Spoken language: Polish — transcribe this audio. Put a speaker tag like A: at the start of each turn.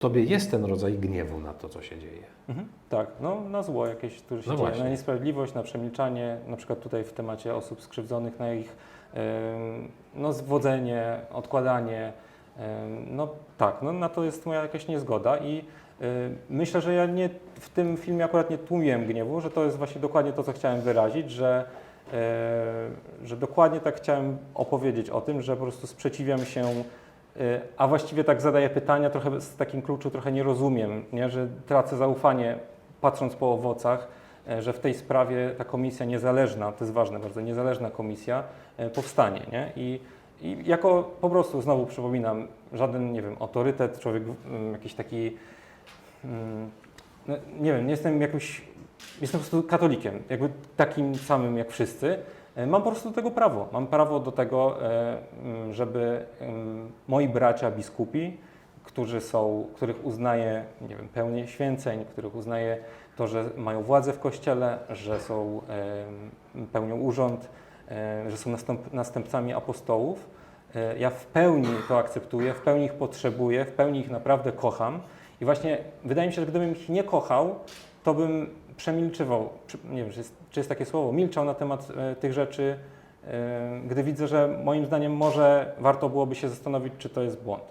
A: tobie jest ten rodzaj gniewu na to, co się dzieje.
B: Mhm. Tak, no na zło jakieś, które się
A: No
B: dzieje,
A: właśnie.
B: na niesprawiedliwość, na przemilczanie, na przykład tutaj w temacie osób skrzywdzonych, na ich no, zwodzenie, odkładanie. No tak, no, na to jest moja jakaś niezgoda i myślę, że ja nie, w tym filmie akurat nie tłumiłem gniewu, że to jest właśnie dokładnie to, co chciałem wyrazić, że, że dokładnie tak chciałem opowiedzieć o tym, że po prostu sprzeciwiam się A właściwie tak zadaję pytania, trochę z takim kluczu trochę nie rozumiem, nie? że tracę zaufanie patrząc po owocach, e, że w tej sprawie ta komisja niezależna, to jest ważne bardzo, niezależna komisja e, powstanie. Nie? I, I jako po prostu, znowu przypominam, żaden, nie wiem, autorytet, człowiek mm, jakiś taki, mm, no, nie wiem, nie jestem jakimś, jestem po prostu katolikiem, jakby takim samym jak wszyscy. E, Mam po prostu do tego prawo. Mam prawo do tego, e, mm, żeby moi bracia biskupi, którzy są, których uznaję, nie wiem, pełnię święceń, których uznaję to, że mają władzę w kościele, że są, pełnią urząd, e, że są następ, następcami apostołów. Ja w pełni to akceptuję, w pełni ich potrzebuję, w pełni ich naprawdę kocham. I właśnie wydaje mi się, że gdybym ich nie kochał, to bym przemilczywał, czy, nie wiem, czy jest, czy jest takie słowo, milczał na temat e, tych rzeczy, e, gdy widzę, że moim zdaniem może warto byłoby się zastanowić, czy to jest błąd.